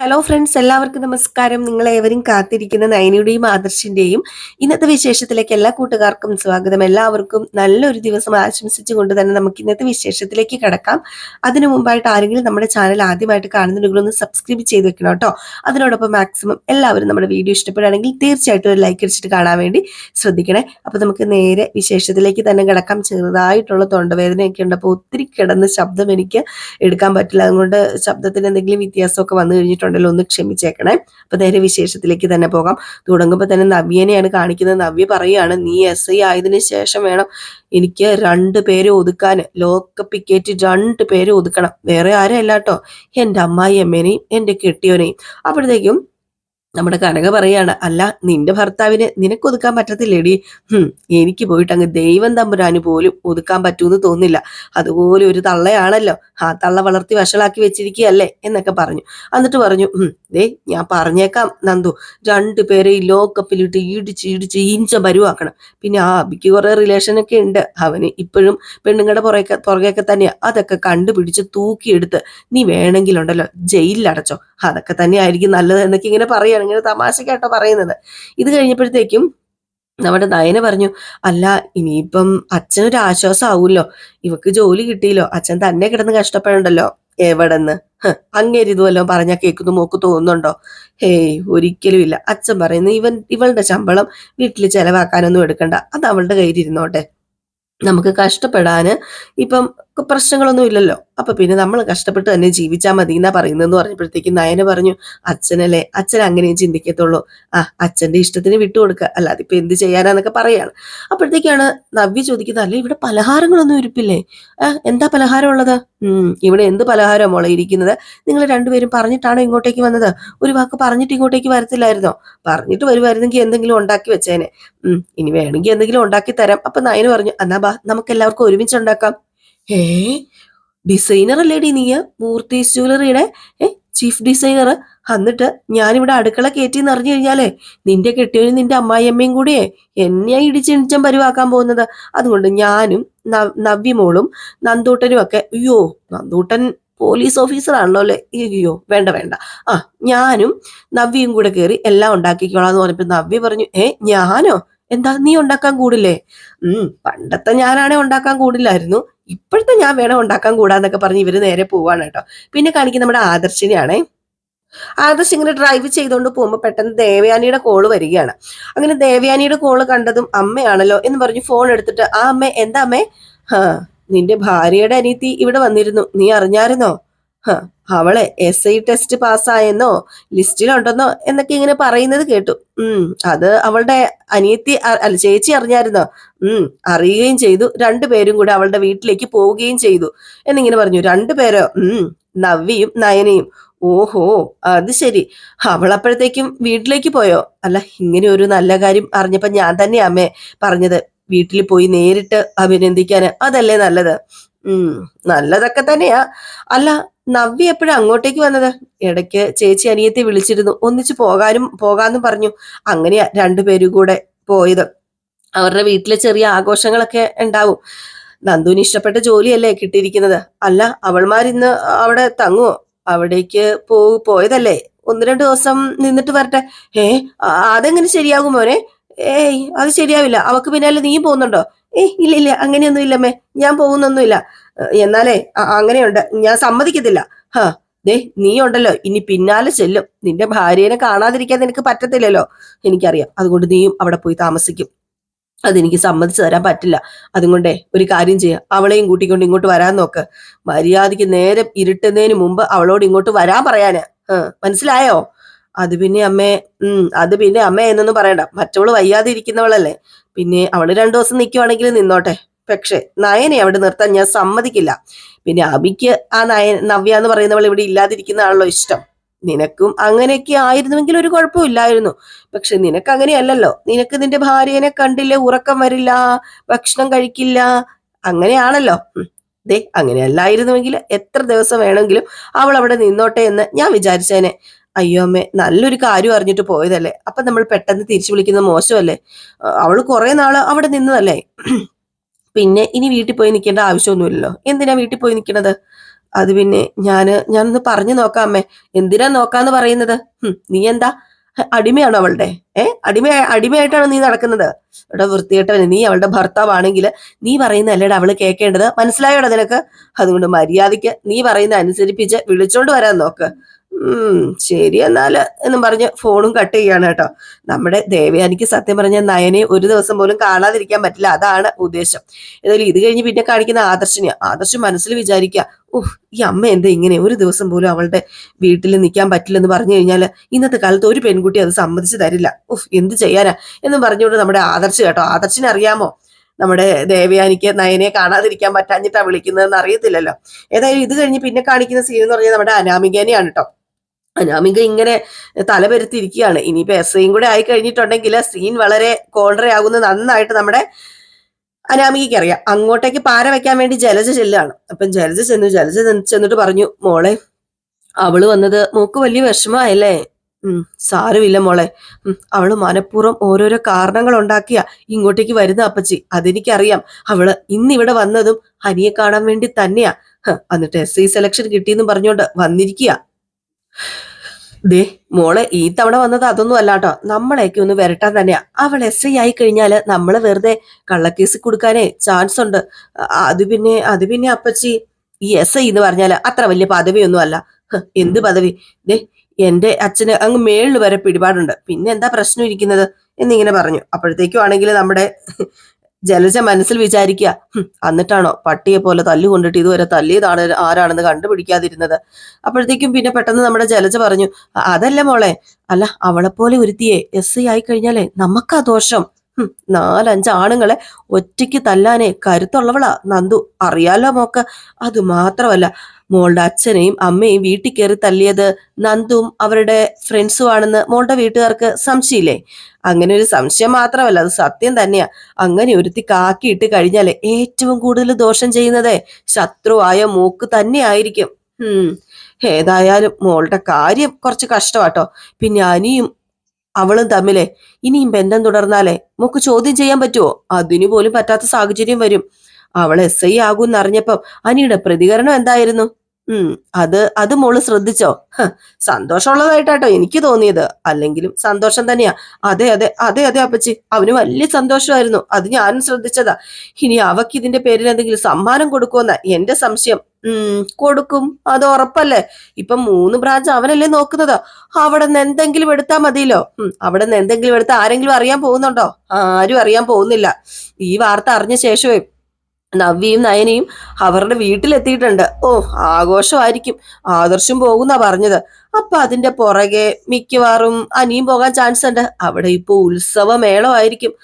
Hello friends എല്ലാവർക്കും നമസ്കാരം. നിങ്ങൾ ഏവരും കാത്തിരിക്കുന്ന നയനയുടെയും ആദർശിന്റെയും ഇന്നത്തെ വിശേഷത്തിലേക്ക് എല്ലാ കൂട്ടുകാർക്കും സ്വാഗതം. എല്ലാവർക്കും നല്ലൊരു ദിവസം ആശംസിച്ചുകൊണ്ട് തന്നെ നമുക്ക് ഇന്നത്തെ വിശേഷത്തിലേക്ക് കിടക്കാം. അതിനു മുമ്പായിട്ട് ആരെങ്കിലും നമ്മുടെ ചാനൽ ആദ്യമായിട്ട് കാണുന്നുണ്ടെങ്കിൽ ഒന്ന് സബ്സ്ക്രൈബ് ചെയ്ത് വെക്കണം കേട്ടോ. അതിനോടൊപ്പം മാക്സിമം എല്ലാവരും നമ്മുടെ വീഡിയോ ഇഷ്ടപ്പെടുകയാണെങ്കിൽ തീർച്ചയായിട്ടും ഒരു ലൈക്ക് അടിച്ചിട്ട് കാണാൻ വേണ്ടി ശ്രദ്ധിക്കണേ. അപ്പൊ നമുക്ക് നേരെ വിശേഷത്തിലേക്ക് തന്നെ കിടക്കാം. ചെറുതായിട്ടുള്ള തൊണ്ടവേദനയൊക്കെ ഉണ്ട് അപ്പോൾ ഒത്തിരി കിടന്ന് ശബ്ദം എനിക്ക് എടുക്കാൻ പറ്റില്ല. അതുകൊണ്ട് ശബ്ദത്തിന് എന്തെങ്കിലും വ്യത്യാസമൊക്കെ വന്നു കഴിഞ്ഞിട്ടുണ്ടെങ്കിൽ ഒന്ന് ക്ഷമിച്ചേക്കണേ. അപ്പൊ നേരെ വിശേഷത്തിലേക്ക് തന്നെ പോകാം. തുടങ്ങുമ്പോൾ തന്നെ നവ്യനെയാണ് കാണിക്കുന്നത്. നവ്യ പറയുകയാണ് നീ എസ് ഐ ആയതിനു ശേഷം വേണം എനിക്ക് രണ്ട് പേരെ ഒതുക്കാൻ. ലോക്കപ്പിക്കേറ്റ് രണ്ട് പേരെ ഒതുക്കണം. വേറെ ആരും അല്ലാട്ടോ എന്റെ അമ്മായി അമ്മേനെയും എന്റെ കെട്ടിയോനെയും. അപ്പോഴത്തേക്കും നമ്മുടെ കനക പറയാണ് അല്ല നിന്റെ ഭർത്താവിന് നിനക്ക് ഒതുക്കാൻ പറ്റത്തില്ലേടി? ഹും എനിക്ക് പോയിട്ട് അങ്ങ് ദൈവം തമ്പുരാന് പോലും ഒതുക്കാൻ പറ്റൂന്ന് തോന്നില്ല. അതുപോലെ ഒരു തള്ളയാണല്ലോ. ആ തള്ള വളർത്തി വഷളാക്കി വെച്ചിരിക്കുകയല്ലേ? എന്നൊക്കെ പറഞ്ഞു. എന്നിട്ട് പറഞ്ഞു ദേ ഞാൻ പറഞ്ഞേക്കാം നന്ദു. രണ്ടുപേരെ ഈ ലോക്കപ്പിലിട്ട് ഇടിച്ച് ഇടിച്ച് ഇഞ്ച പരുവാക്കണം പിന്നെ ആ അബിക്ക് കുറെ റിലേഷനൊക്കെ ഉണ്ട്. അവന് ഇപ്പോഴും പെണ്ണുങ്ങളുടെ പുറകെ പുറകെയൊക്കെ തന്നെയാ. അതൊക്കെ കണ്ടുപിടിച്ച് തൂക്കിയെടുത്ത് നീ വേണമെങ്കിലുണ്ടല്ലോ ജയിലിലടച്ചോ. അതൊക്കെ തന്നെയായിരിക്കും നല്ലത് എന്നൊക്കെ ഇങ്ങനെ പറയാണ് ഇങ്ങനെ തമാശക്കാട്ടോ പറയുന്നത്. ഇത് കഴിഞ്ഞപ്പോഴത്തേക്കും നമ്മുടെ നയന പറഞ്ഞു അല്ല ഇനിയിപ്പം അച്ഛനൊരു ആശ്വാസം ആവൂല്ലോ ഇവക്ക് ജോലി കിട്ടിയില്ലോ. അച്ഛൻ തന്നെ കിടന്ന് കഷ്ടപ്പെടണ്ടല്ലോ എവിടെന്ന്? അങ്ങേര് ഇതുവല്ലോ പറഞ്ഞാൽ കേൾക്കുന്നു മോക്ക് തോന്നുന്നുണ്ടോ? ഹേയ് ഒരിക്കലും ഇല്ല. അച്ഛൻ പറയുന്നു ഇവൻ ഇവളുടെ ശമ്പളം വീട്ടിൽ ചെലവാക്കാനൊന്നും എടുക്കണ്ട. അത് അവളുടെ കയ്യിൽ ഇരുന്നോട്ടെ നമുക്ക് കഷ്ടപ്പെടാന് ഇപ്പം പ്രശ്നങ്ങളൊന്നും ഇല്ലല്ലോ. അപ്പൊ പിന്നെ നമ്മൾ കഷ്ടപ്പെട്ട് തന്നെ ജീവിച്ചാൽ മതി എന്നാ പറയുന്നതെന്ന് പറഞ്ഞപ്പോഴത്തേക്ക് നയന പറഞ്ഞു അച്ഛനല്ലേ? അച്ഛൻ അങ്ങനെയും ചിന്തിക്കത്തുള്ളൂ. ആ അച്ഛന്റെ ഇഷ്ടത്തിന് വിട്ടുകൊടുക്കുക അല്ലാതെ ഇപ്പൊ എന്ത് ചെയ്യാനാന്നൊക്കെ പറയാണ്. അപ്പോഴത്തേക്കാണ് നവ്യ ചോദിക്കുന്നത് അല്ലെ ഇവിടെ പലഹാരങ്ങളൊന്നും ഇരിപ്പില്ലേ? എന്താ പലഹാരം ഉള്ളത് ഉം ഇവിടെ എന്ത് പലഹാരം മോളെ ഇരിക്കുന്നത്? നിങ്ങൾ രണ്ടുപേരും പറഞ്ഞിട്ടാണോ ഇങ്ങോട്ടേക്ക് വന്നത്? ഒരു വാക്ക് പറഞ്ഞിട്ട് ഇങ്ങോട്ടേക്ക് വരത്തില്ലായിരുന്നോ? പറഞ്ഞിട്ട് വരുമായിരുന്നെങ്കിൽ എന്തെങ്കിലും ഉണ്ടാക്കി വെച്ചേനെ. ഉം ഇനി വേണമെങ്കിൽ എന്തെങ്കിലും ഉണ്ടാക്കി തരാം. അപ്പൊ നയന് പറഞ്ഞു എന്നാ ബാ നമുക്ക് എല്ലാവർക്കും ഒരുമിച്ച് ഉണ്ടാക്കാം ഏ ഡിസൈനർ അല്ലേടി നീ മൂർത്തീസ് ജ്വല്ലറിയുടെ ഏ ചീഫ് ഡിസൈനർ എന്നിട്ട് ഞാനിവിടെ അടുക്കള കയറ്റി അറിഞ്ഞു കഴിഞ്ഞാലേ നിന്റെ കെട്ടിയവനും നിന്റെ അമ്മായിയമ്മയും കൂടിയേ എന്നെയാ ഇടിച്ചിടിച്ചം പരുവാക്കാൻ പോകുന്നത്. അതുകൊണ്ട് ഞാനും നവ്- നവ്യമോളും നന്ദൂട്ടനും ഒക്കെ അയ്യോ നന്ദൂട്ടൻ പോലീസ് ഓഫീസർ ആണല്ലോ അല്ലേ? അയ്യോ വേണ്ട വേണ്ട. ആ ഞാനും നവ്യയും കൂടെ കയറി എല്ലാം ഉണ്ടാക്കിക്കോളാന്ന് പറഞ്ഞപ്പോ നവ്യ പറഞ്ഞു ഏ ഞാനോ? എന്താ നീ ഉണ്ടാക്കാൻ കൂടില്ലേ? ഉം പണ്ടത്തെ ഞാനാണെ ഉണ്ടാക്കാൻ കൂടില്ലായിരുന്നു. ഇപ്പോഴത്തെ ഞാൻ വേണം ഉണ്ടാക്കാൻ കൂടാന്നൊക്കെ പറഞ്ഞ് ഇവർ നേരെ പോവാണ് കേട്ടോ. പിന്നെ കാണിക്കുന്ന നമ്മുടെ ആദർശിനെയാണേ. ആദർശ് ഇങ്ങനെ ഡ്രൈവ് ചെയ്തുകൊണ്ട് പോകുമ്പോൾ പെട്ടെന്ന് ദേവയാനിയുടെ കോൾ വരികയാണ്. അങ്ങനെ ദേവയാനിയുടെ കോൾ കണ്ടതും അമ്മയാണല്ലോ എന്ന് പറഞ്ഞ് ഫോൺ എടുത്തിട്ട് ആ അമ്മ എന്താ അമ്മേ? നിന്റെ ഭാര്യയുടെ അനിയത്തി ഇവിടെ വന്നിരുന്നു. നീ അറിഞ്ഞായിരുന്നോ? അവളെ എസ് ഐ ടെസ്റ്റ് പാസ്സായെന്നോ ലിസ്റ്റിലുണ്ടെന്നോ എന്നൊക്കെ ഇങ്ങനെ പറയുന്നത് കേട്ടു. ഉം അത് അവളുടെ അനിയത്തി അല്ല ചേച്ചി അറിഞ്ഞായിരുന്നോ? ഉം അറിയുകയും ചെയ്തു. രണ്ടുപേരും കൂടെ അവളുടെ വീട്ടിലേക്ക് പോവുകയും ചെയ്തു. എന്നിങ്ങനെ പറഞ്ഞു. രണ്ടുപേരോ ഉം നവ്യയും നയനയും. ഓഹോ അത് ശരി. അവളപ്പോഴത്തേക്കും വീട്ടിലേക്ക് പോയോ? അല്ല ഇങ്ങനെ ഒരു നല്ല കാര്യം അറിഞ്ഞപ്പോ ഞാൻ തന്നെ അമ്മേ പറഞ്ഞത്. വീട്ടിൽ പോയി നേരിട്ട് അഭിനന്ദിക്കാന്. അതല്ലേ നല്ലത്? നല്ലതൊക്കെ തന്നെയാ. അല്ല നവ്യ എപ്പോഴാ അങ്ങോട്ടേക്ക് വന്നത്? ഇടയ്ക്ക് ചേച്ചി അനിയത്തെ വിളിച്ചിരുന്നു. ഒന്നിച്ചു പോകാനും പോകാന്നും പറഞ്ഞു. അങ്ങനെയാ രണ്ടുപേരും കൂടെ പോയത്. അവരുടെ വീട്ടിലെ ചെറിയ ആഘോഷങ്ങളൊക്കെ ഉണ്ടാവും. നന്ദുവിന് ഇഷ്ടപ്പെട്ട ജോലിയല്ലേ കിട്ടിയിരിക്കുന്നത്. അല്ല അവൾമാരിന്ന് അവിടെ തങ്ങുവോ? അവിടേക്ക് പോ പോയതല്ലേ? ഒന്ന് രണ്ട് ദിവസം നിന്നിട്ട് വരട്ടെ. ഏ അതെങ്ങനെ ശരിയാകും മോനെ? ഏയ് അത് ശരിയാവില്ല. അവക്ക് പിന്നാലെ നീ പോകുന്നുണ്ടോ? ഏയ് ഇല്ല ഇല്ല അങ്ങനെയൊന്നും ഇല്ലമ്മേ ഞാൻ പോകുന്നൊന്നുമില്ല. എന്നാലേ അങ്ങനെയുണ്ട്. ഞാൻ സമ്മതിക്കത്തില്ല. ഹാ ദേ നീ ഉണ്ടല്ലോ ഇനി പിന്നാലെ ചെല്ലും. നിന്റെ ഭാര്യനെ കാണാതിരിക്കാൻ നിനക്ക് പറ്റത്തില്ലല്ലോ. എനിക്കറിയാം. അതുകൊണ്ട് നീയും അവിടെ പോയി താമസിക്കും. അതെനിക്ക് സമ്മതിച്ചു തരാൻ പറ്റില്ല. അതുകൊണ്ടേ ഒരു കാര്യം ചെയ്യാം. അവളെയും കൂട്ടിക്കൊണ്ട് ഇങ്ങോട്ട് വരാൻ നോക്ക്. മര്യാദയ്ക്ക് നേരം ഇരുട്ടുന്നതിന് മുമ്പ് അവളോട് ഇങ്ങോട്ട് വരാൻ പറയാന്. മനസ്സിലായോ? അത് പിന്നെ അമ്മേ ഉം അത് പിന്നെ അമ്മ എന്നൊന്നും പറയണ്ട. മറ്റവൾ വയ്യാതെ ഇരിക്കുന്നവളല്ലേ പിന്നെ അവൾ രണ്ടു ദിവസം നിൽക്കുവാണെങ്കിൽ നിന്നോട്ടെ. പക്ഷെ നയനെ അവിടെ നിർത്താൻ ഞാൻ സമ്മതിക്കില്ല. പിന്നെ അബിക്ക് ആ നയൻ നവ്യ എന്ന് പറയുന്നവൾ ഇവിടെ ഇല്ലാതിരിക്കുന്നതാണല്ലോ ഇഷ്ടം. നിനക്കും അങ്ങനെയൊക്കെ ആയിരുന്നുവെങ്കിൽ ഒരു കുഴപ്പമില്ലായിരുന്നു പക്ഷെ നിനക്ക് അങ്ങനെയല്ലല്ലോ. നിനക്ക് നിന്റെ ഭാര്യനെ കണ്ടില്ലേ? ഉറക്കം വരില്ല ഭക്ഷണം കഴിക്കില്ല. അങ്ങനെയാണല്ലോ. ദേ അങ്ങനെയല്ലായിരുന്നുവെങ്കിൽ എത്ര ദിവസം വേണമെങ്കിലും അവൾ അവിടെ നിന്നോട്ടെ എന്ന് ഞാൻ വിചാരിച്ചേനെ. അയ്യോ അമ്മേ നല്ലൊരു കാര്യം അറിഞ്ഞിട്ട് പോയതല്ലേ? അപ്പൊ നമ്മൾ പെട്ടെന്ന് തിരിച്ചു വിളിക്കുന്നത് മോശമല്ലേ? അവൾ കുറെ നാൾ അവിടെ നിന്നതല്ലേ? പിന്നെ ഇനി വീട്ടിൽ പോയി നിൽക്കേണ്ട ആവശ്യമൊന്നുമില്ലല്ലോ. എന്തിനാ വീട്ടിൽ പോയി നിൽക്കണത് അത് പിന്നെ ഞാൻ ഞാനൊന്ന് പറഞ്ഞു നോക്കാം അമ്മേ. എന്തിനാ നോക്കാന്ന് പറയുന്നത്? നീ എന്താ? അടിമയാണോ അവളുടെ? ഏ അടിമ അടിമയായിട്ടാണോ നീ നടക്കുന്നത്? ഇവിടെ വൃത്തികെട്ടവന് നീ അവളുടെ ഭർത്താവാണെങ്കിൽ നീ പറയുന്ന അല്ലേടാ അവൾ കേൾക്കേണ്ടത് മനസ്സിലായോടാ നിനക്ക്? അതുകൊണ്ട് മര്യാദയ്ക്ക് നീ പറയുന്ന അനുസരിപ്പിച്ച് വിളിച്ചോണ്ട് വരാൻ നോക്ക്. ശരി എന്നാൽ എന്നും പറഞ്ഞ് ഫോണും കട്ട് ചെയ്യാണ് കേട്ടോ. നമ്മുടെ ദേവയാനിക്ക് സത്യം പറഞ്ഞ നയനെ ഒരു ദിവസം പോലും കാണാതിരിക്കാൻ പറ്റില്ല. അതാണ് ഉദ്ദേശം. ഏതായാലും ഇത് കഴിഞ്ഞ് പിന്നെ കാണിക്കുന്ന ആദർശിനെയാ ആദർശം മനസ്സിൽ വിചാരിക്കുക ഓഹ് ഈ അമ്മ എന്താ ഇങ്ങനെ ഒരു ദിവസം പോലും അവളുടെ വീട്ടിൽ നിൽക്കാൻ പറ്റില്ലെന്ന് പറഞ്ഞു കഴിഞ്ഞാൽ ഇന്നത്തെ കാലത്ത് ഒരു പെൺകുട്ടി അത് സമ്മതിച്ചു തരില്ല. ഓഹ് എന്ത് ചെയ്യാനാ? എന്നും പറഞ്ഞുകൊണ്ട് നമ്മുടെ ആദർശ് കേട്ടോ. ആദർശിനെ അറിയാമോ? നമ്മുടെ ദേവയാനിക്ക് നയനെ കാണാതിരിക്കാൻ പറ്റാഞ്ഞിട്ടാ വിളിക്കുന്നതെന്ന് അറിയത്തില്ലല്ലോ. ഏതായാലും ഇത് കഴിഞ്ഞ് പിന്നെ കാണിക്കുന്ന സീൻ എന്ന് പറഞ്ഞാൽ നമ്മുടെ അനാമികേനെയാണ് കേട്ടോ. അനാമിക ഇങ്ങനെ തലപരുത്തിയിരിക്കുകയാണ് ഇനിയിപ്പോ എസ് ഐയും കൂടെ ആയി കഴിഞ്ഞിട്ടുണ്ടെങ്കിൽ സീൻ വളരെ കോൺട്ര ആകുന്ന നന്നായിട്ട് നമ്മുടെ അനാമികയ്ക്ക് അറിയാം. അങ്ങോട്ടേക്ക് പാര വെക്കാൻ വേണ്ടി ജലജ ചെല്ലാണ്. അപ്പം ജലജ ചെന്നു. ജലജ ചെന്ന് ചെന്നിട്ട് പറഞ്ഞു മോളെ അവൾ വന്നത് മൂക്ക് വലിയ വിഷമമായല്ലേ? ഉം സാരമില്ല മോളെ. അവൾ മനഃപൂർവം ഓരോരോ കാരണങ്ങൾ ഉണ്ടാക്കിയ ഇങ്ങോട്ടേക്ക് വരുന്ന അപ്പച്ചി. അതെനിക്കറിയാം. അവൾ ഇന്നിവിടെ വന്നതും ഹനിയെ കാണാൻ വേണ്ടി തന്നെയാ. എന്നിട്ട് എസ് ഐ സെലക്ഷൻ കിട്ടിയെന്ന് പറഞ്ഞോണ്ട് വന്നിരിക്കുക ദേ മോൾ ഈ തവണ വന്നത് അതൊന്നും അല്ല കേട്ടോ നമ്മളെയൊക്കെ ഒന്ന് വരട്ടാൻ തന്നെയാ. അവൾ എസ് ഐ ആയി കഴിഞ്ഞാൽ നമ്മളെ വെറുതെ കള്ളക്കേസ് കൊടുക്കാനേ ചാൻസ് ഉണ്ട്. അത് പിന്നെ അത് പിന്നെ അപ്പച്ചി ഈ എസ് ഐ എന്ന് പറഞ്ഞാൽ അത്ര വലിയ പദവിയൊന്നും അല്ല. എന്ത് പദവി? ദേ എന്റെ അച്ഛന് അങ്ങ് മേളിൽ വരെ പിടിപാടുണ്ട്. പിന്നെ എന്താ പ്രശ്നം ഇരിക്കുന്നത്? എന്നിങ്ങനെ പറഞ്ഞു. അപ്പോഴത്തേക്കും ആണെങ്കിൽ നമ്മുടെ ജലജ മനസ്സിൽ വിചാരിക്കുക "ഹും, എന്നിട്ടാണോ പട്ടിയെ പോലെ തല്ലുകൊണ്ടിട്ട് ഇതുവരെ തല്ലിയതാണ് ആരാണെന്ന് കണ്ടുപിടിക്കാതിരുന്നത്? അപ്പോഴത്തേക്കും പിന്നെ പെട്ടെന്ന് നമ്മുടെ ജലജ പറഞ്ഞു അതല്ല മോളെ അല്ല അവളെപ്പോലെ ഒരുത്തിയെ എസ് ഐ ആയി കഴിഞ്ഞാലേ നമുക്കാ ദോഷം. നാലഞ്ച് ആണുങ്ങളെ ഒറ്റയ്ക്ക് തല്ലാനേ കരുത്തുള്ളവളാ നന്ദു. അറിയാലോ മോക്ക്? അത് മാത്രമല്ല മോളുടെ അച്ഛനെയും അമ്മയും വീട്ടിൽ കയറി തല്ലിയത് നന്ദും അവരുടെ ഫ്രണ്ട്സും ആണെന്ന് മോളുടെ വീട്ടുകാർക്ക് സംശയമില്ലേ അങ്ങനെ ഒരു സംശയം മാത്രമല്ല അത് സത്യം തന്നെയാ. അങ്ങനെ ഒരുത്തി കാക്കിയിട്ട് കഴിഞ്ഞാലേ ഏറ്റവും കൂടുതൽ ദോഷം ചെയ്യുന്നത് ശത്രുവായ മൂക്ക് തന്നെ ആയിരിക്കും ഏതായാലും മോളുടെ കാര്യം കുറച്ച് കഷ്ടമാട്ടോ. പിന്നെ അനിയും അവളും തമ്മിലെ ഇനിയും ബന്ധം തുടർന്നാലേ മോക്ക് ചോദ്യം ചെയ്യാൻ പറ്റുമോ അതിനു പോലും പറ്റാത്ത സാഹചര്യം വരും. അവൾ എസ് ഐ ആകുമെന്നറിഞ്ഞപ്പം അനിയുടെ പ്രതികരണം എന്തായിരുന്നു? ഉം. അത് അത് മോൾ ശ്രദ്ധിച്ചോ? സന്തോഷമുള്ളതായിട്ടാട്ടോ എനിക്ക് തോന്നിയത്. അല്ലെങ്കിലും സന്തോഷം തന്നെയാ. അതെ അതെ അതെ അതെ അപ്പച്ചി. അവന് വലിയ സന്തോഷമായിരുന്നു. അത് ഞാനും ശ്രദ്ധിച്ചതാ. ഇനി അവക്ക് ഇതിന്റെ പേരിൽ എന്തെങ്കിലും സമ്മാനം കൊടുക്കുമെന്ന എന്റെ സംശയം. ഉം കൊടുക്കും. അത് ഉറപ്പല്ലേ? ഇപ്പൊ മൂന്ന് ബ്രാഞ്ച് അവനല്ലേ നോക്കുന്നത്? അവിടെ നിന്ന് എന്തെങ്കിലും എടുത്താൽ മതിയല്ലോ. ഉം, അവിടെ നിന്ന് എന്തെങ്കിലും എടുത്താൽ ആരെങ്കിലും അറിയാൻ പോകുന്നുണ്ടോ? ആരും അറിയാൻ പോകുന്നില്ല. ഈ വാർത്ത അറിഞ്ഞ ശേഷമേ നവ്യയും നയനയും അവരുടെ വീട്ടിലെത്തിയിട്ടുണ്ട്. ഓ ആഘോഷമായിരിക്കും. ആദർശം പോകുന്നാ പറഞ്ഞത്. അപ്പൊ അതിന്റെ പുറകെ മിക്കവാറും അനിയും പോകാൻ ചാൻസ് ഉണ്ട്. അവിടെ ഇപ്പൊ ഉത്സവമേളമായിരിക്കും.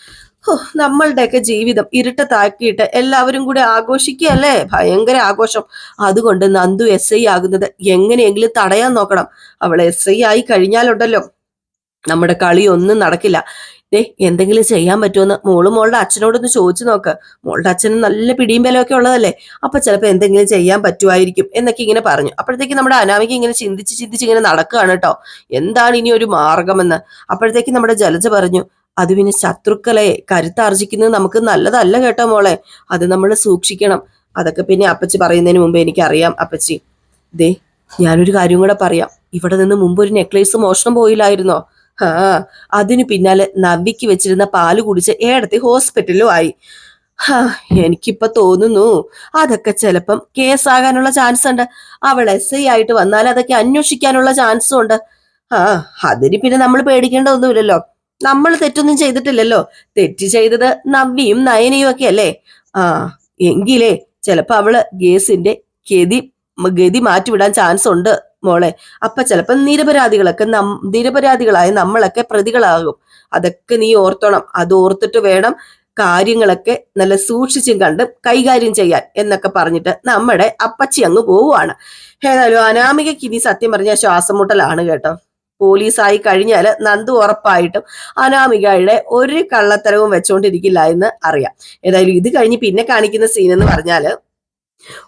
ഓ നമ്മളുടെയൊക്കെ ജീവിതം ഇരുട്ടത്താക്കിയിട്ട് എല്ലാവരും കൂടെ ആഘോഷിക്കുകയല്ലേ ഭയങ്കര ആഘോഷം. അതുകൊണ്ട് നന്ദു എസ് ഐ ആകുന്നത് എങ്ങനെയെങ്കിലും തടയാൻ നോക്കണം. അവൾ എസ് ഐ ആയി കഴിഞ്ഞാലുണ്ടല്ലോ. നമ്മുടെ കളി ഒന്നും നടക്കില്ല. ദേ എന്തെങ്കിലും ചെയ്യാൻ പറ്റുമെന്ന് മോൾ മോളുടെ അച്ഛനോടൊന്ന് ചോദിച്ചു നോക്ക്. മോളുടെ അച്ഛന് നല്ല പിടിയും ബലമൊക്കെ ഉള്ളതല്ലേ? അപ്പൊ ചിലപ്പോ എന്തെങ്കിലും ചെയ്യാൻ പറ്റുമായിരിക്കും എന്നൊക്കെ ഇങ്ങനെ പറഞ്ഞു. അപ്പോഴത്തേക്ക് നമ്മുടെ അനാമിക ഇങ്ങനെ ചിന്തിച്ച് ചിന്തിച്ച് ഇങ്ങനെ നടക്കുകയാണ് കേട്ടോ. എന്താണ് ഇനി ഒരു മാർഗമെന്ന്? അപ്പോഴത്തേക്ക് നമ്മുടെ ജലജ പറഞ്ഞു അത് പിന്നെ ശത്രുക്കളെ കരുത്താർജിക്കുന്നത് നമുക്ക് നല്ലതല്ല കേട്ടോ മോളെ. അത് നമ്മൾ സൂക്ഷിക്കണം. അതൊക്കെ പിന്നെ അപ്പച്ചി പറയുന്നതിന് മുമ്പ് എനിക്കറിയാം അപ്പച്ചി. ദേ ഞാനൊരു കാര്യം കൂടെ പറയാം. ഇവിടെ നിന്ന് മുമ്പ് ഒരു നെക്ലേസ് മോഷണം പോയില്ലായിരുന്നോ? ആ അതിനു പിന്നാലെ നവ്വിക്ക് വെച്ചിരുന്ന പാൽ കുടിച്ച് ഏടത്തി ഹോസ്പിറ്റലിലും ആയി. ഹാ, എനിക്കിപ്പൊ തോന്നുന്നു അതൊക്കെ ചിലപ്പം കേസാകാനുള്ള ചാൻസ് ഉണ്ട് അവൾ എസ് ഐ ആയിട്ട് വന്നാൽ അതൊക്കെ അന്വേഷിക്കാനുള്ള ചാൻസും ഉണ്ട് ആ അതിന് പിന്നെ നമ്മൾ പേടിക്കേണ്ട ഒന്നുമില്ലല്ലോ നമ്മൾ തെറ്റൊന്നും ചെയ്തിട്ടില്ലല്ലോ. തെറ്റ് ചെയ്തത് നവ്യയും നയനയും ഒക്കെ അല്ലേ? ആ എങ്കിലേ ചിലപ്പോ അവൾ ഗേസിന്റെ ഗതി ഗതി മാറ്റിവിടാൻ ചാൻസ് ഉണ്ട് മോളെ. അപ്പൊ ചിലപ്പോൾ നിരപരാധികളൊക്കെ നം നിരപരാധികളായ നമ്മളൊക്കെ പ്രതികളാകും. അതൊക്കെ നീ ഓർത്തണം. അത് ഓർത്തിട്ട് വേണം കാര്യങ്ങളൊക്കെ നല്ല സൂക്ഷിച്ചും കണ്ട് കൈകാര്യം ചെയ്യാൻ എന്നൊക്കെ പറഞ്ഞിട്ട് നമ്മുടെ അപ്പച്ചി അങ്ങ് പോവുകയാണ് ഏതായാലും അനാമികയ്ക്ക് ഇനി സത്യം പറഞ്ഞാൽ ശ്വാസം മുട്ടലാണ് കേട്ടോ. പോലീസായി കഴിഞ്ഞാൽ നന്ദു ഉറപ്പായിട്ടും അനാമികയുടെ ഒരു കള്ളത്തരവും വെച്ചോണ്ടിരിക്കില്ല എന്ന് അറിയാം. ഏതായാലും ഇത് കഴിഞ്ഞ് പിന്നെ കാണിക്കുന്ന സീൻ എന്ന് പറഞ്ഞാൽ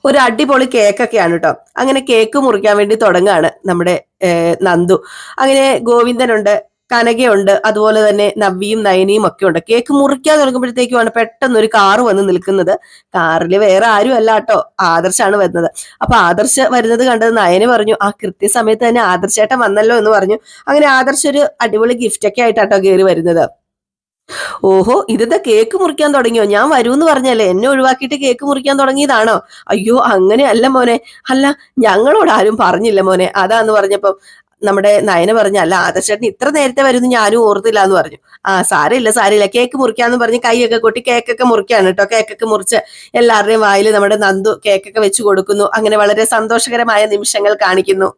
ഒരു അടിപൊളി കേക്കൊക്കെയാണ് കേട്ടോ അങ്ങനെ കേക്ക് മുറിക്കാൻ വേണ്ടി തുടങ്ങാണ് നമ്മുടെ നന്ദു. അങ്ങനെ ഗോവിന്ദനുണ്ട് കനകയുണ്ട് അതുപോലെ തന്നെ നവ്വിയും നയനിയും ഒക്കെ ഉണ്ട്. കേക്ക് മുറിക്കാൻ തുടങ്ങുമ്പോഴത്തേക്കുമാണ് പെട്ടെന്ന് ഒരു കാറ് വന്ന് നിൽക്കുന്നത്. കാറിൽ വേറെ ആരും അല്ല കേട്ടോ ആദർശാണ് വരുന്നത്. അപ്പൊ ആദർശ് വരുന്നത് കണ്ടത് നയന് പറഞ്ഞു ആ കൃത്യസമയത്ത് തന്നെ ആദർശേട്ടൻ വന്നല്ലോ എന്ന് പറഞ്ഞു. അങ്ങനെ ആദർശ് ഒരു അടിപൊളി ഗിഫ്റ്റ് ഒക്കെ ആയിട്ടാട്ടോ കയറി വരുന്നത്. ഓഹോ ഇതെന്താ കേക്ക് മുറിക്കാൻ തുടങ്ങിയോ? ഞാൻ വരൂന്ന് പറഞ്ഞല്ലേ എന്നെ ഒഴിവാക്കിയിട്ട് കേക്ക് മുറിക്കാൻ തുടങ്ങിയതാണോ? അയ്യോ അങ്ങനെയല്ല മോനെ. അല്ല ഞങ്ങളോട് ആരും പറഞ്ഞില്ല മോനെ. അതാന്ന് പറഞ്ഞപ്പം നമ്മുടെ നയന പറഞ്ഞ അല്ല ആദർശേട്ടൻ ഇത്ര നേരത്തെ വരുന്നു ഞാനും ഓർത്തില്ല എന്ന് പറഞ്ഞു. ആ സാരമില്ല സാരമില്ല. കേക്ക് മുറിക്കാന്ന് പറഞ്ഞ് കൈയൊക്കെ കൊട്ടി കേക്കൊക്കെ മുറിക്കാണ് കേട്ടോ. കേക്കൊക്കെ മുറിച്ച് എല്ലാവരുടെയും വായിൽ നമ്മുടെ നന്ദു കേക്കൊക്കെ വെച്ചു കൊടുക്കുന്നു. അങ്ങനെ വളരെ സന്തോഷകരമായ നിമിഷങ്ങൾ കാണിക്കുന്നു.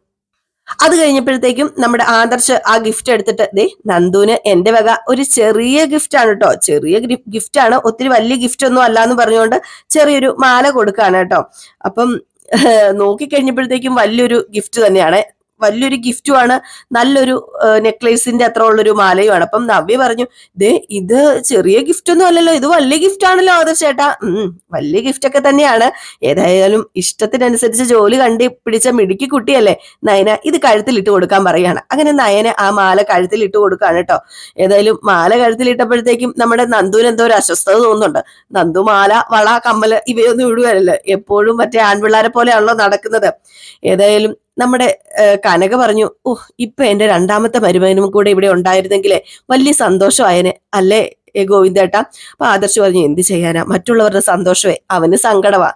അത് കഴിഞ്ഞപ്പോഴത്തേക്കും നമ്മുടെ ആദർശ് ആ ഗിഫ്റ്റ് എടുത്തിട്ട് ദേ നന്ദുവിന് എന്റെ വക ഒരു ചെറിയ ഗിഫ്റ്റ് ആണ് കേട്ടോ ചെറിയ ഗിഫ്റ്റ് ആണ്. ഒത്തിരി വലിയ ഗിഫ്റ്റ് ഒന്നും അല്ല എന്ന് പറഞ്ഞുകൊണ്ട് ചെറിയൊരു മാല കൊടുക്കാണ് കേട്ടോ അപ്പം നോക്കിക്കഴിഞ്ഞപ്പോഴത്തേക്കും വലിയൊരു ഗിഫ്റ്റ് തന്നെയാണ്. വലിയൊരു ഗിഫ്റ്റുമാണ്. നല്ലൊരു നെക്ലേസിന്റെ അത്ര ഉള്ളൊരു മാലയുമാണ്. അപ്പം നവ്യ പറഞ്ഞു ദേ ഇത് ചെറിയ ഗിഫ്റ്റ് ഒന്നും അല്ലല്ലോ ഇത് വലിയ ഗിഫ്റ്റ് ആണല്ലോ ആദർശേട്ടാ ഉം വലിയ ഗിഫ്റ്റ് ഒക്കെ തന്നെയാണ്. ഏതായാലും ഇഷ്ടത്തിനനുസരിച്ച് ജോലി കണ്ടി പിടിച്ച മിടുക്കി കുട്ടിയല്ലേ നയന ഇത് കഴുത്തിലിട്ട് കൊടുക്കാൻ പറയാണ്. അങ്ങനെ നയന ആ മാല കഴുത്തിലിട്ട് കൊടുക്കാണ് കേട്ടോ. ഏതായാലും മാല കഴുത്തിലിട്ടപ്പോഴത്തേക്കും നമ്മുടെ നന്ദുവിന് എന്തോ ഒരു അസ്വസ്ഥത തോന്നുന്നുണ്ട്. നന്ദു മാല വള കമ്മൽ ഇവയൊന്നും ഇടുകയല്ലോ എപ്പോഴും മറ്റേ ആൺപിള്ളാരെ പോലെയാണല്ലോ നടക്കുന്നത്. ഏതായാലും നമ്മുടെ കനക പറഞ്ഞു ഓ ഇപ്പൊ എന്റെ രണ്ടാമത്തെ മരുമകനും കൂടെ ഇവിടെ ഉണ്ടായിരുന്നെങ്കിലേ വലിയ സന്തോഷമായനെ അല്ലേ ഗോവിന്ദേട്ട? അപ്പൊ ആദർശ് പറഞ്ഞു എന്ത് ചെയ്യാനാ? മറ്റുള്ളവരുടെ സന്തോഷമേ അവന് സങ്കടവാ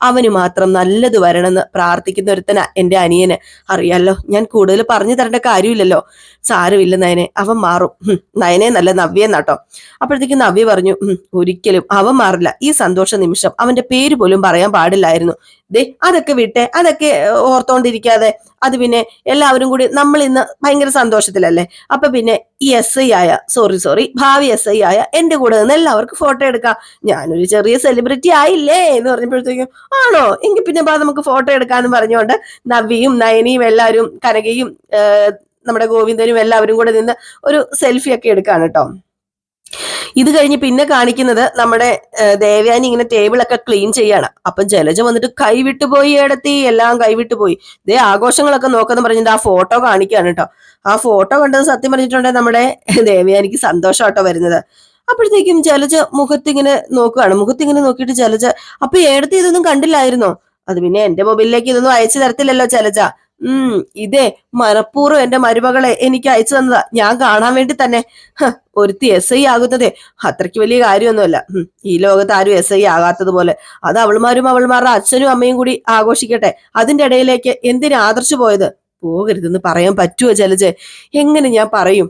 അവന് മാത്രം നല്ലത് വരണമെന്ന് പ്രാർത്ഥിക്കുന്ന ഒരുത്തനാ എന്റെ അനിയന്. അറിയാലോ ഞാൻ കൂടുതൽ പറഞ്ഞു തരേണ്ട കാര്യമില്ലല്ലോ. സാരമില്ല നയനെ. അവൻ മാറും. നയനെ നല്ല നവ്യെന്നാട്ടോ അപ്പോഴത്തേക്ക് നവ്യ പറഞ്ഞു ഒരിക്കലും അവൻ മാറില്ല. ഈ സന്തോഷ നിമിഷം അവന്റെ പേര് പോലും പറയാൻ പാടില്ലായിരുന്നു. ദേ അതൊക്കെ വിട്ടെ അതൊക്കെ ഓർത്തോണ്ടിരിക്കാതെ. അത് പിന്നെ എല്ലാവരും കൂടി നമ്മൾ ഇന്ന് ഭയങ്കര സന്തോഷത്തിലല്ലേ? അപ്പൊ പിന്നെ ഈ എസ് ഐ ആയ സോറി സോറി ഭാവി എസ് ഐ ആയ എന്റെ കൂടെ നിന്ന് എല്ലാവർക്കും ഫോട്ടോ എടുക്കാം. ഞാനൊരു ചെറിയ സെലിബ്രിറ്റി ആയില്ലേ എന്ന് പറഞ്ഞപ്പോഴത്തേക്കും ആണോ? എങ്കിൽ പിന്നെ നമുക്ക് ഫോട്ടോ എടുക്കാന്ന് പറഞ്ഞുകൊണ്ട് നവ്യയും നയനിയും എല്ലാവരും കനകയും നമ്മുടെ ഗോവിന്ദനും എല്ലാവരും കൂടെ നിന്ന് ഒരു സെൽഫി ഒക്കെ എടുക്കാണ് കേട്ടോ ഇത് കഴിഞ്ഞ് പിന്നെ കാണിക്കുന്നത് നമ്മുടെ ദേവയാനി ഇങ്ങനെ ടേബിളൊക്കെ ക്ലീൻ ചെയ്യാണ്. അപ്പം ജലജ വന്നിട്ട് കൈവിട്ടു പോയി ഇടത്തി എല്ലാം കൈവിട്ടു പോയി. ഇതേ ആഘോഷങ്ങളൊക്കെ നോക്കുന്ന പറഞ്ഞിട്ട് ആ ഫോട്ടോ കാണിക്കാണ് കേട്ടോ ആ ഫോട്ടോ കണ്ടത് സത്യം പറഞ്ഞിട്ടുണ്ടെങ്കിൽ നമ്മുടെ ദേവയാനിക്ക് സന്തോഷം കേട്ടോ വരുന്നത്. അപ്പോഴത്തേക്കും ജലജ മുഖത്തിങ്ങനെ നോക്കുകയാണ് മുഖത്തിങ്ങനെ നോക്കിയിട്ട് ജലജ അപ്പൊ ഏടത്തി ഇതൊന്നും കണ്ടില്ലായിരുന്നോ? അത് പിന്നെ എന്റെ മൊബൈലിലേക്ക് ഇതൊന്നും അയച്ചു തരത്തില്ലല്ലോ ജലജ. ഉം ഇതേ മനഃപൂർവം എന്റെ മരുമകളെ എനിക്ക് അയച്ചു തന്നതാ. ഞാൻ കാണാൻ വേണ്ടി തന്നെ. ഒരുത്തി എസ് ഐ ആകുന്നതേ. അത്രയ്ക്ക് വലിയ കാര്യമൊന്നുമല്ല. ഈ ലോകത്ത് ആരും എസ് ഐ ആകാത്തതുപോലെ. അത് അവൾമാരും അവൾമാരുടെ അച്ഛനും അമ്മയും കൂടി ആഘോഷിക്കട്ടെ. അതിന്റെ ഇടയിലേക്ക് എന്തിനാ ആദർശു പോയത്? പോകരുതെന്ന് പറയാൻ പറ്റുമോ ജലജെ? എങ്ങനെ ഞാൻ പറയും?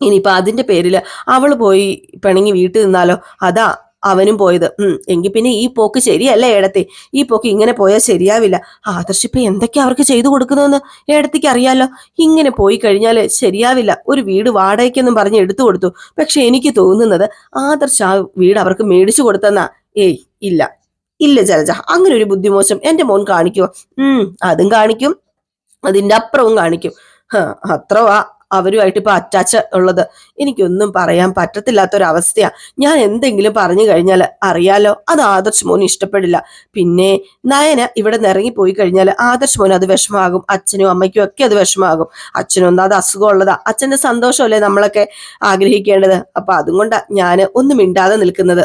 ഇനിയിപ്പൊ അതിന്റെ പേരിൽ അവൾ പോയി പിണങ്ങി വീട്ടിൽ നിന്നാലോ? അതാ അവനും പോയത്. എങ്കിൽ പിന്നെ ഈ പോക്ക് ശരിയല്ല ഏടത്തി? ഈ പോക്ക് ഇങ്ങനെ പോയാൽ ശരിയാവില്ല. ആദർശിപ്പ് എന്തൊക്കെ അവർക്ക് ചെയ്തു കൊടുക്കുന്നതെന്ന് ഏടത്തിക്ക് അറിയാലോ? ഇങ്ങനെ പോയി കഴിഞ്ഞാൽ ശരിയാവില്ല. ഒരു വീട് വാടകയ്ക്കെന്നും പറഞ്ഞ് എടുത്തു കൊടുത്തു. പക്ഷെ എനിക്ക് തോന്നുന്നത് ആദർശ് ആ വീട് അവർക്ക് മേടിച്ചു കൊടുത്തെന്നാ. ഏയ് ഇല്ല. ഇല്ല ജലജ അങ്ങനെ ഒരു ബുദ്ധിമോശം എന്റെ മോൻ കാണിക്കുമോ ഉം അതും കാണിക്കും. അതിന്റെ അപ്പുറവും കാണിക്കും. അത്രവാ. അവരുമായിട്ട് ഇപ്പൊ അറ്റാച്ച് ഉള്ളത്. എനിക്കൊന്നും പറയാൻ പറ്റത്തില്ലാത്തൊരവസ്ഥയാ. ഞാൻ എന്തെങ്കിലും പറഞ്ഞു കഴിഞ്ഞാൽ അറിയാലോ അത് ആദർശ് മോന് ഇഷ്ടപ്പെടില്ല. പിന്നെ നയന ഇവിടെ നിന്ന് ഇറങ്ങിപ്പോയി കഴിഞ്ഞാൽ ആദർശ് മോന് അത് വിഷമാകും അച്ഛനും അമ്മയ്ക്കും ഒക്കെ അത് വിഷമാകും അച്ഛനും ഒന്നും അത് അസുഖം ഉള്ളതാ അച്ഛന്റെ സന്തോഷമല്ലേ നമ്മളൊക്കെ ആഗ്രഹിക്കേണ്ടത്? അപ്പൊ അതും കൊണ്ടാ ഞാൻ ഒന്നും മിണ്ടാതെ നിൽക്കുന്നത്.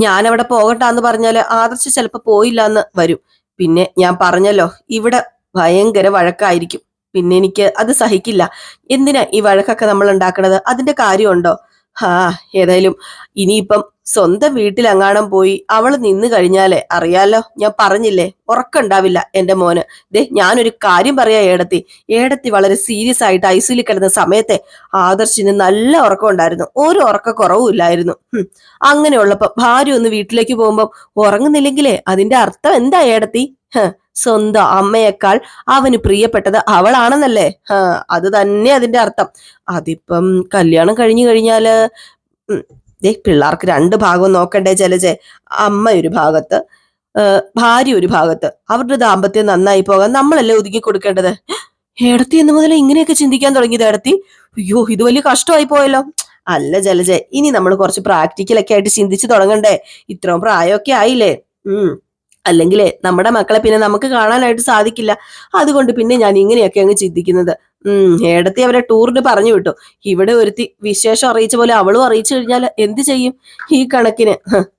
ഞാൻ അവിടെ പോകട്ടെന്ന് പറഞ്ഞാൽ ആദർശ് ചിലപ്പോ പോയില്ല എന്ന് വരും. പിന്നെ ഞാൻ പറഞ്ഞല്ലോ ഇവിടെ ഭയങ്കര വഴക്കായിരിക്കും. പിന്നെ എനിക്ക് അത് സഹിക്കില്ല. എന്തിനാ ഈ വഴക്കൊക്കെ നമ്മൾ ഉണ്ടാക്കണത്? അതിന്റെ കാര്യമുണ്ടോ? ഹാ ഏതായാലും ഇനിയിപ്പം സ്വന്തം വീട്ടിലെങ്ങാണം പോയി അവൾ നിന്ന് കഴിഞ്ഞാലേ അറിയാലോ. ഞാൻ പറഞ്ഞില്ലേ ഉറക്കുണ്ടാവില്ല എന്റെ മോന്. ദേ ഞാനൊരു കാര്യം പറയാ ഏടത്തി. ഏടത്തി വളരെ സീരിയസ് ആയിട്ട് ഐസിയിൽ കിടന്ന സമയത്തെ ആദർശിന് നല്ല ഉറക്കം ഉണ്ടായിരുന്നു. ഒരു ഉറക്ക കുറവുമില്ലായിരുന്നു അങ്ങനെയുള്ളപ്പോ ഭാര്യ ഒന്ന് വീട്ടിലേക്ക് പോകുമ്പോൾ ഉറങ്ങുന്നില്ലെങ്കിലേ അതിന്റെ അർത്ഥം എന്താ ഏടത്തി? സ്വന്തം അമ്മയേക്കാൾ അവന് പ്രിയപ്പെട്ടത് അവളാണെന്നല്ലേ? അത് തന്നെ അതിന്റെ അർത്ഥം. അതിപ്പം കല്യാണം കഴിഞ്ഞു കഴിഞ്ഞാൽ ദേ പിള്ളേർക്ക് രണ്ട് ഭാഗവും നോക്കണ്ടേ ചെലജെ അമ്മ ഒരു ഭാഗത്ത് ഭാര്യ ഒരു ഭാഗത്ത്. അവരുടെ ദാമ്പത്യം നന്നായി പോകാൻ നമ്മളല്ലേ ഒതുക്കി കൊടുക്കേണ്ടത്? എടത്തി എന്ന് മുതൽ ഇങ്ങനെയൊക്കെ ചിന്തിക്കാൻ തുടങ്ങിയത് എടത്തി. അയ്യോ ഇത് വലിയ കഷ്ടമായി പോയല്ലോ. അല്ല ജലജെ ഇനി നമ്മൾ കുറച്ച് പ്രാക്ടിക്കലൊക്കെ ആയിട്ട് ചിന്തിച്ചു തുടങ്ങണ്ടേ? ഇത്രയും പ്രായമൊക്കെ ആയില്ലേ? ഉം. അല്ലെങ്കിൽ നമ്മുടെ മക്കളെ പിന്നെ നമുക്ക് കാണാനായിട്ട് സാധിക്കില്ല. അതുകൊണ്ട് പിന്നെ ഞാൻ ഇങ്ങനെയൊക്കെ അങ്ങ് ചിന്തിക്കുന്നത്. ഉം ഏടത്തി അവരെ ടൂറിന് പറഞ്ഞു വിട്ടു. ഇവിടെ ഒരുത്തി വിശേഷം അറിയിച്ച പോലെ അവളും അറിയിച്ചു കഴിഞ്ഞാൽ എന്ത് ചെയ്യും? ഈ കണക്കിന്.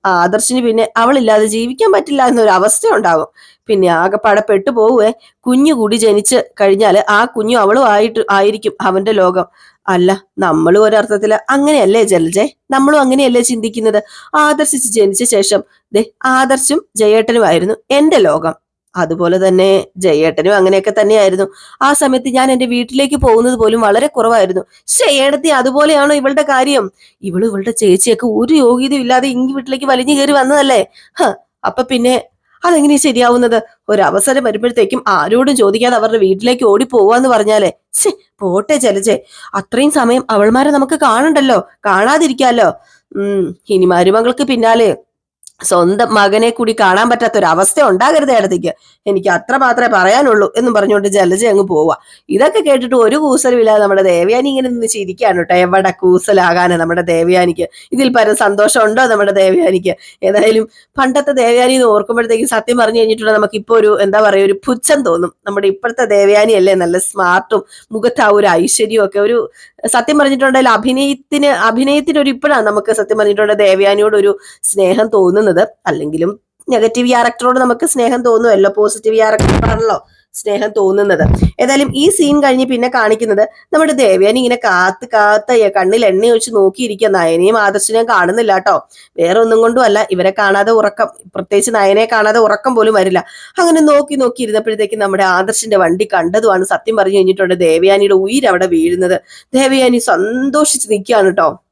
ആദർശിന് പിന്നെ അവളില്ലാതെ ജീവിക്കാൻ പറ്റില്ല എന്നൊരു അവസ്ഥ ഉണ്ടാകും. പിന്നെ ആകെപ്പാടെ പെട്ടുപോവേ. കുഞ്ഞു കൂടി ജനിച്ച് കഴിഞ്ഞാൽ ആ കുഞ്ഞു അവളും ആയിട്ട് ആയിരിക്കും അവന്റെ ലോകം. അല്ല നമ്മളും ഒരർത്ഥത്തിൽ അങ്ങനെയല്ലേ ജലജെ നമ്മളും അങ്ങനെയല്ലേ ചിന്തിക്കുന്നത്? ആദർശിച്ച് ജനിച്ച ശേഷം ദേ ആദർശും ജയേട്ടനുമായിരുന്നു എന്റെ ലോകം. അതുപോലെ തന്നെ ജയേട്ടനും അങ്ങനെയൊക്കെ തന്നെയായിരുന്നു. ആ സമയത്ത് ഞാൻ എന്റെ വീട്ടിലേക്ക് പോകുന്നത് പോലും വളരെ കുറവായിരുന്നു. ശേടത്തി അതുപോലെയാണോ ഇവളുടെ കാര്യം? ഇവൾ ഇവളുടെ ചേച്ചിയൊക്കെ ഒരു യോഗ്യതയും ഇല്ലാതെ ഇങ്ങി വീട്ടിലേക്ക് വലിഞ്ഞു കയറി വന്നതല്ലേ? ഹ അപ്പൊ പിന്നെ അതെങ്ങനെ ശരിയാവുന്നത്? ഒരവസരം വരുമ്പോഴത്തേക്കും ആരോടും ചോദിക്കാതെ അവരുടെ വീട്ടിലേക്ക് ഓടി പോവാന്ന് പറഞ്ഞാലേ? പോട്ടെ ചലജെ അത്രയും സമയം അവൾമാരെ നമുക്ക് കാണണ്ടല്ലോ കാണാതിരിക്കാലോ. ഉം ഇനി മരുമകൾക്ക് പിന്നാലെ സ്വന്തം മകനെ കൂടി കാണാൻ പറ്റാത്ത ഒരു അവസ്ഥ ഉണ്ടാകരുത് ഇടത്തേക്ക് എനിക്ക് അത്ര മാത്രമേ പറയാനുള്ളൂ എന്ന് പറഞ്ഞുകൊണ്ട് ജലജ അങ്ങ് പോവാ ഇതൊക്കെ കേട്ടിട്ട് ഒരു കൂസലുമില്ലാതെ നമ്മുടെ ദേവയാനി ഇങ്ങനെ നിന്ന് ചിരിക്കാണ് കേട്ടോ. എവിടെ കൂസലാകാനാ നമ്മുടെ ദേവയാനിക്ക്? ഇതിൽ പരം സന്തോഷമുണ്ടോ നമ്മുടെ ദേവയാനിക്ക്? ഏതായാലും പണ്ടത്തെ ദേവയാനി എന്ന് ഓർക്കുമ്പോഴത്തേക്ക് സത്യം പറഞ്ഞു കഴിഞ്ഞിട്ടുണ്ടെങ്കിൽ നമുക്ക് ഇപ്പൊ ഒരു എന്താ പറയുക ഒരു പുച്ഛം തോന്നും. നമ്മുടെ ഇപ്പോഴത്തെ ദേവയാനി അല്ലേ നല്ല സ്മാർട്ടും മുഖത്ത് ആ ഒരു ഐശ്വര്യവും ഒക്കെ ഒരു സത്യം പറഞ്ഞിട്ടുണ്ടെങ്കിൽ അഭിനയത്തിന് അഭിനയത്തിന് ഒരു ഇപ്പോഴാണ് നമുക്ക് സത്യം പറഞ്ഞിട്ടുണ്ടെങ്കിൽ ദേവയാനിയോട് ഒരു സ്നേഹം തോന്നുന്നത്. അല്ലെങ്കിലും നെഗറ്റീവ് ക്യാരക്ടറോട് നമുക്ക് സ്നേഹം തോന്നുമല്ലോ പോസിറ്റീവ് ക്യാരക്ടറാണല്ലോ സ്നേഹം തോന്നുന്നത്. ഏതായാലും ഈ സീൻ കഴിഞ്ഞ് പിന്നെ കാണിക്കുന്നത് നമ്മുടെ ദേവ്യാനി ഇങ്ങനെ കാത്ത് കാത്ത് കണ്ണിൽ എണ്ണ ഒഴിച്ച് നോക്കിയിരിക്കുക. നയനെയും ആദർശിനെയും കാണുന്നില്ല കേട്ടോ. വേറെ ഒന്നും കൊണ്ടും അല്ല. ഇവരെ കാണാതെ ഉറക്കം. പ്രത്യേകിച്ച് നയനെ കാണാതെ ഉറക്കം പോലും വരില്ല. അങ്ങനെ നോക്കി നോക്കി ഇരുന്നപ്പോഴത്തേക്ക് നമ്മുടെ ആദർശിന്റെ വണ്ടി കണ്ടതുമാണ് സത്യം പറഞ്ഞു കഴിഞ്ഞിട്ടുണ്ട് ദേവയാനിയുടെ ഉയിരവിടെ വീഴുന്നത്. ദേവയാനി സന്തോഷിച്ച് നിൽക്കുകയാണ് കേട്ടോ.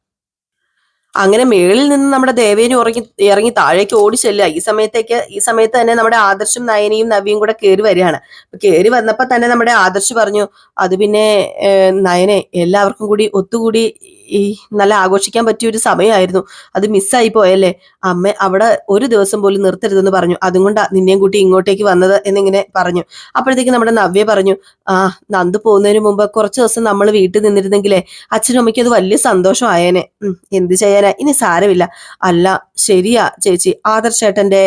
അങ്ങനെ മേളിൽ നിന്ന് നമ്മുടെ ദേവേനി ഉറങ്ങി ഇറങ്ങി താഴേക്ക് ഓടി ചെല്ലുക. ഈ സമയത്തേക്ക് ഈ സമയത്ത് തന്നെ നമ്മുടെ ആദർശും നയനയും നവിയും കൂടെ കയറി വരികയാണ്. കയറി വന്നപ്പോ തന്നെ നമ്മുടെ ആദർശ് പറഞ്ഞു അത് പിന്നെ നയനെ എല്ലാവർക്കും കൂടി ഒത്തുകൂടി ഈ നല്ല ആഘോഷിക്കാൻ പറ്റിയ ഒരു സമയമായിരുന്നു. അത് മിസ്സായി പോയല്ലേ? അമ്മ അവിടെ ഒരു ദിവസം പോലും നിർത്തരുതെന്ന് പറഞ്ഞു. അതുകൊണ്ടാ നിന്നെയും കൂട്ടി ഇങ്ങോട്ടേക്ക് വന്നത് എന്നിങ്ങനെ പറഞ്ഞു. അപ്പോഴത്തേക്ക് നമ്മുടെ നവ്യ പറഞ്ഞു ആ നന്ദ് പോകുന്നതിന് മുമ്പ് കുറച്ച് ദിവസം നമ്മൾ വീട്ടിൽ നിന്നിരുന്നെങ്കിലേ അച്ഛനും അമ്മയ്ക്ക് അത് വലിയ സന്തോഷമായേനെ. എന്ത് ചെയ്യാനാ ഇനി സാരമില്ല. അല്ല ശരിയാ ചേച്ചി. ആദർശേട്ടന്റെ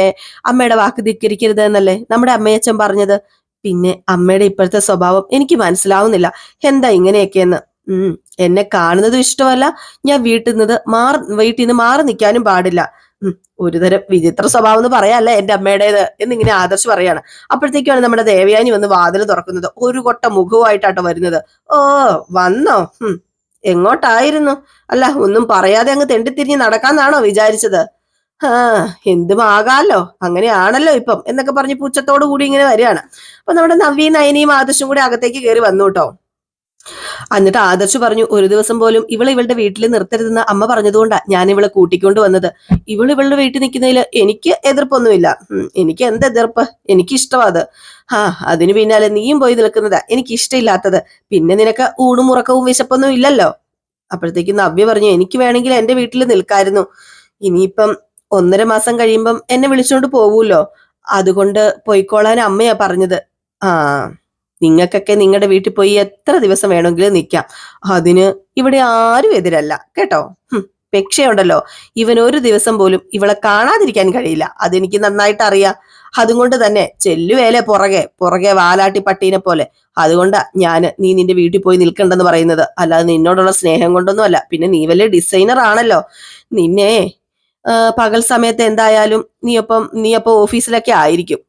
അമ്മയുടെ വാക്ക് ധിക്കരിക്കരുത് എന്നല്ലേ നമ്മുടെ അമ്മയച്ചൻ പറഞ്ഞത്? പിന്നെ അമ്മയുടെ ഇപ്പോഴത്തെ സ്വഭാവം എനിക്ക് മനസ്സിലാവുന്നില്ല. എന്താ ഇങ്ങനെയൊക്കെയെന്ന്? ഉം എന്നെ കാണുന്നതും ഇഷ്ടമല്ല. ഞാൻ വീട്ടിൽ നിന്ന് മാറി വീട്ടിൽ നിന്ന് മാറി നിൽക്കാനും പാടില്ല. ഒരുതരം വിചിത്ര സ്വഭാവം എന്ന് പറയാല്ലേ എന്റെ അമ്മയുടേത് എന്നിങ്ങനെ ആദർശ് പറയാണ്. അപ്പോഴത്തേക്കാണ് നമ്മുടെ ദേവയാനി വന്ന് വാതിൽ തുറക്കുന്നത്. ഒരു കൊട്ട മുഖവുമായിട്ടാട്ടോ വരുന്നത്. ഓ വന്നോ? എങ്ങോട്ടായിരുന്നു? അല്ല ഒന്നും പറയാതെ അങ്ങ് തെണ്ടിത്തിരിഞ്ഞ് നടക്കാന്നാണോ വിചാരിച്ചത്? ആ എന്തുമാകാലോ അങ്ങനെയാണല്ലോ ഇപ്പം എന്നൊക്കെ പറഞ്ഞ് പൂച്ചത്തോടു കൂടി ഇങ്ങനെ വരികയാണ്. അപ്പൊ നമ്മുടെ നവീൻ നയനിയും ആദർശും കൂടി അകത്തേക്ക് കയറി വന്നു കേട്ടോ. എന്നിട്ട് ആദർശ് പറഞ്ഞു ഒരു ദിവസം പോലും ഇവളെ ഇവളുടെ വീട്ടിൽ നിർത്തരുതെന്ന് അമ്മ പറഞ്ഞതുകൊണ്ടാ ഞാൻ ഇവളെ കൂട്ടിക്കൊണ്ട് വന്നത്. ഇവൾ ഇവളുടെ വീട്ടിൽ നിൽക്കുന്നതിൽ എനിക്ക് എതിർപ്പൊന്നുമില്ല. എനിക്ക് എന്ത് എതിർപ്പ് എനിക്ക് ഇഷ്ടമാ ആ അതിന് പിന്നാലെ നീയും പോയി നിൽക്കുന്നതാ. എനിക്ക് ഇഷ്ടമില്ലാത്തത്. പിന്നെ നിനക്ക് ഊണും ഉറക്കവും വിശപ്പൊന്നും ഇല്ലല്ലോ. അപ്പോഴത്തേക്കും നവ്യ പറഞ്ഞു എനിക്ക് വേണമെങ്കിൽ എന്റെ വീട്ടിൽ നിൽക്കായിരുന്നു. ഇനിയിപ്പം ഒന്നര മാസം കഴിയുമ്പം എന്നെ വിളിച്ചോണ്ട് പോവൂല്ലോ. അതുകൊണ്ട് പോയിക്കോളാൻ അമ്മയാ പറഞ്ഞത്. ആ നിങ്ങൾക്കൊക്കെ നിങ്ങളുടെ വീട്ടിൽ പോയി എത്ര ദിവസം വേണമെങ്കിലും നിൽക്കാം. അതിന് ഇവിടെ ആരും എതിരല്ല കേട്ടോ? ഹും, പക്ഷേ ഇവൻ ഒരു ദിവസം പോലും ഇവളെ കാണാതിരിക്കാൻ കഴിയില്ല. അതെനിക്ക് നന്നായിട്ട് അറിയാം. അതുകൊണ്ട് തന്നെ ചെല്ലുവേലെ പുറകെ പുറകെ വാലാട്ടി പട്ടീനെ പോലെ. അതുകൊണ്ടാ ഞാൻ നീ നിന്റെ വീട്ടിൽ പോയി നിൽക്കണ്ടെന്ന് പറയുന്നത്. അല്ലാതെ നിന്നോടുള്ള സ്നേഹം കൊണ്ടൊന്നും അല്ല പിന്നെ നീ വലിയ ഡിസൈനർ ആണല്ലോ. നിന്നെ പകൽ സമയത്ത് എന്തായാലും നീ അപ്പം നീ ഓഫീസിലൊക്കെ ആയിരിക്കും.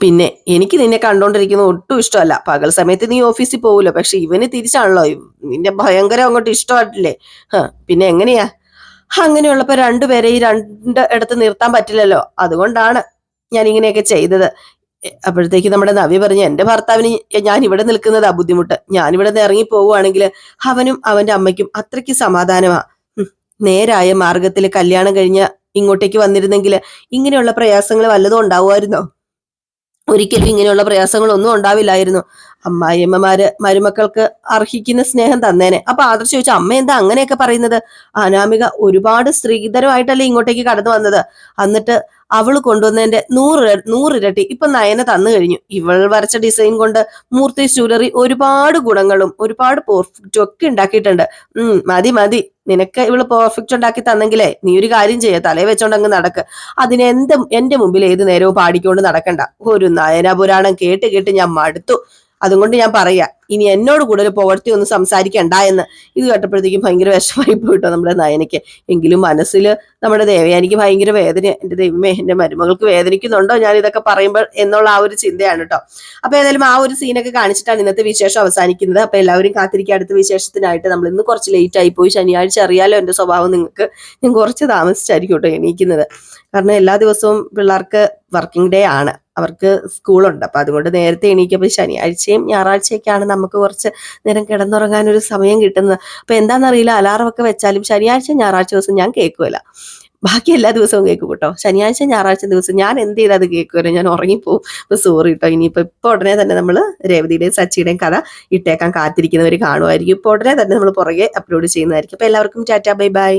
പിന്നെ എനിക്ക് നിന്നെ കണ്ടോണ്ടിരിക്കുന്നത് ഒട്ടും ഇഷ്ടമല്ല. പകൽ സമയത്ത് നീ ഓഫീസിൽ പോവുമല്ലോ പക്ഷെ ഇവന് തിരിച്ചാണല്ലോ. നിന്റെ ഭയങ്കര അങ്ങോട്ട് ഇഷ്ടമായിട്ടില്ലേ? പിന്നെ എങ്ങനെയാ? അങ്ങനെയുള്ളപ്പോ രണ്ടുപേരെ ഈ രണ്ട് ഇടത്ത് നിർത്താൻ പറ്റില്ലല്ലോ. അതുകൊണ്ടാണ് ഞാൻ ഇങ്ങനെയൊക്കെ ചെയ്തത്. അപ്പോഴത്തേക്ക് നമ്മുടെ നവി പറഞ്ഞു എന്റെ ഭർത്താവിന് ഞാൻ ഇവിടെ നിൽക്കുന്നതാ ബുദ്ധിമുട്ട്. ഞാൻ ഇവിടെ നിന്ന് ഇറങ്ങി പോവുകയാണെങ്കിൽ അവനും അവന്റെ അമ്മയ്ക്കും അത്രയ്ക്ക് സമാധാനമാ. നേരായ മാർഗത്തിൽ കല്യാണം കഴിഞ്ഞ ഇങ്ങോട്ടേക്ക് വന്നിരുന്നെങ്കിൽ ഇങ്ങനെയുള്ള പ്രയാസങ്ങൾ വല്ലതും ഉണ്ടാവുമായിരുന്നോ? ഒരിക്കലും ഇങ്ങനെയുള്ള പ്രയാസങ്ങളൊന്നും ഉണ്ടാവില്ലായിരുന്നു. അമ്മായിയമ്മമാര് മരുമക്കൾക്ക് അർഹിക്കുന്ന സ്നേഹം തന്നേനെ. അപ്പൊ ആദർശ് ചോദിച്ചു അമ്മ എന്താ അങ്ങനെയൊക്കെ പറയുന്നത്? അനാമിക ഒരുപാട് സ്ത്രീധരമായിട്ടല്ലേ ഇങ്ങോട്ടേക്ക് കടന്നു വന്നത്? എന്നിട്ട് അവൾ കൊണ്ടുവന്നതിന്റെ നൂറ് നൂറിരട്ടി ഇപ്പൊ നയന തന്നു കഴിഞ്ഞു. ഇവൾ വരച്ച ഡിസൈൻ കൊണ്ട് മൂർത്തി ജ്വല്ലറി ഒരുപാട് ഗുണങ്ങളും ഒരുപാട് പെർഫെക്റ്റും ഒക്കെ ഉണ്ടാക്കിയിട്ടുണ്ട്. ഉം മതി മതി. നിനക്ക് ഇവൾ പെർഫെക്റ്റ് ഉണ്ടാക്കി തന്നെങ്കിലേ നീ ഒരു കാര്യം ചെയ്യ. തലേ വെച്ചോണ്ട് അങ്ങ് നടക്ക്. അതിന് എന്ത് എന്റെ മുമ്പിൽ ഏത് നേരവും പാടിക്കൊണ്ട് നടക്കണ്ട. ഒരു നയനപുരാണം കേട്ട് കേട്ട് ഞാൻ മടുത്തു. അതുകൊണ്ട് ഞാൻ പറയാ ഇനി എന്നോട് കൂടുതൽ പോവർത്തി ഒന്ന് സംസാരിക്കണ്ട എന്ന്. ഇത് കേട്ടപ്പോഴത്തേക്കും ഭയങ്കര വിഷമായി പോയിട്ടോ നമ്മുടെ നയനയ്ക്ക്. എങ്കിലും മനസ്സിൽ നമ്മുടെ ദേവയാനിക്ക് ഭയങ്കര വേദന എന്റെ ദൈവമേ എന്റെ മരുമകൾക്ക് വേദനിക്കുന്നുണ്ടോ ഞാൻ ഇതൊക്കെ പറയുമ്പോൾ എന്നുള്ള ആ ഒരു ചിന്തയാണ് കേട്ടോ അപ്പൊ ഏതായാലും ആ ഒരു സീനൊക്കെ കാണിച്ചിട്ടാണ് ഇന്നത്തെ വിശേഷം അവസാനിക്കുന്നത്. അപ്പൊ എല്ലാവരും കാത്തിരിക്കുക. അടുത്ത വിശേഷത്തിനായിട്ട് നമ്മൾ ഇന്ന് കുറച്ച് ലേറ്റ് ആയി പോയി. ശനിയാഴ്ച അറിയാലോ എന്റെ സ്വഭാവം നിങ്ങൾക്ക്. ഞാൻ കുറച്ച് താമസിച്ചായിരിക്കും കേട്ടോ എണീക്കുന്നത്. കാരണം എല്ലാ ദിവസവും പിള്ളേർക്ക് വർക്കിംഗ് ഡേ ആണ്. അവർക്ക് സ്കൂളുണ്ട്. അപ്പൊ അതുകൊണ്ട് നേരത്തെ എണീക്കുമ്പോൾ ശനിയാഴ്ചയും ഞായറാഴ്ചയൊക്കെയാണ് നമുക്ക് കുറച്ച് നേരം കിടന്നുറങ്ങാൻ ഒരു സമയം കിട്ടുന്നത്. അപ്പൊ എന്താണെന്നറിയില്ല അലാറം ഒക്കെ വെച്ചാലും ശനിയാഴ്ച ഞായറാഴ്ച ദിവസം ഞാൻ കേൾക്കുമല്ല ബാക്കി എല്ലാ ദിവസവും കേൾക്കും കേട്ടോ ശനിയാഴ്ച ഞായറാഴ്ച ദിവസം ഞാൻ എന്ത് ചെയ്താൽ കേൾക്കുമല്ലോ ഞാൻ ഉറങ്ങിപ്പോവും. അപ്പൊ സോറി കേട്ടോ ഇനിയിപ്പോ ഇപ്പൊ ഉടനെ തന്നെ നമ്മൾ രേവതിയുടെയും സച്ചിയുടെയും കഥ ഇട്ടേക്കാൻ കാത്തിരിക്കുന്നവർ കാണുമായിരിക്കും ഇപ്പൊ ഉടനെ തന്നെ നമ്മൾ പുറകെ അപ്ലോഡ് ചെയ്യുന്നതായിരിക്കും. അപ്പൊ എല്ലാവർക്കും ടാറ്റാ ബൈ ബൈ.